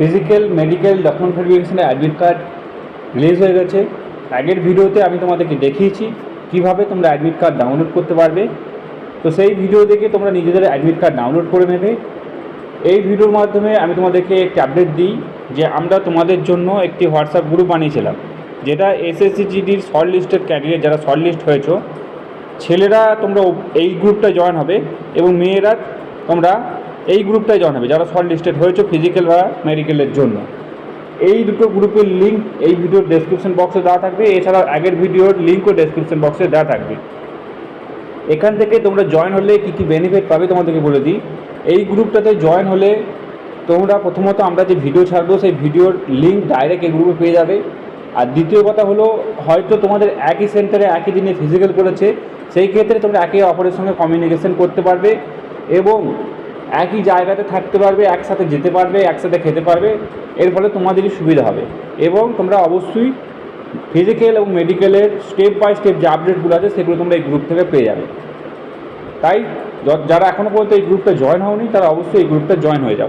Physical medical document ভেরিফিকেশনের admit card release হয়ে গেছে। আগের ভিডিওতে আমি তোমাদেরকে দেখিয়েছি কীভাবে তোমরা অ্যাডমিট কার্ড ডাউনলোড করতে পারবে। তো সেই ভিডিও দেখে তোমরা নিজেদের অ্যাডমিট কার্ড ডাউনলোড করে নেবে। এই ভিডিওর মাধ্যমে আমি তোমাদেরকে একটি আপডেট দিই যে আমরা তোমাদের জন্য একটি হোয়াটসঅ্যাপ গ্রুপ বানিয়েছিলাম, যেটা এসএসসিজিডির শর্ট লিস্টেড ক্যান্ডিডেট যারা শর্ট লিস্ট হয়েছো, ছেলেরা তোমরা এই গ্রুপটা জয়েন হবে এবং মেয়েরা তোমরা এই গ্রুপটাই জয়েন হবে, যারা শর্ট লিস্টেড হয়েছো ফিজিক্যাল বা মেডিকেলের জন্য। এই দুটো গ্রুপের লিঙ্ক এই ভিডিওর ডেসক্রিপশন বক্সে দেওয়া থাকবে, এছাড়াও আগের ভিডিওর লিঙ্কও ডেসক্রিপশন বক্সে দেওয়া থাকবে। এখান থেকে তোমরা জয়েন হলে কী কী বেনিফিট পাবে তোমাদেরকে বলে দিই। এই গ্রুপটাতে জয়েন হলে তোমরা প্রথমত আমরা যে ভিডিও ছাড়বো, সেই ভিডিওর লিঙ্ক ডাইরেক্ট এই গ্রুপে পেয়ে যাবে। আর দ্বিতীয় কথা হলো, হয়তো তোমাদের একই সেন্টারে একই দিনে ফিজিক্যাল করেছে, সেই ক্ষেত্রে তোমরা একে অপরের সঙ্গে কমিউনিকেশন করতে পারবে এবং একই জায়গাতে থাকতে পারবে, একসাথে যেতে পারবে, একসাথে খেতে পারবে। এর ফলে তোমাদেরই সুবিধা হবে। এবং তোমরা অবশ্যই ফিজিক্যাল এবং মেডিকেলের স্টেপ বাই স্টেপ যে আপডেটগুলো আছে, সেগুলো তোমরা এই গ্রুপ থেকে পেয়ে যাবে। তাই যারা এখনও পর্যন্ত এই গ্রুপটা জয়েন হওনি, তারা অবশ্যই এই গ্রুপটা জয়েন হয়ে যাও।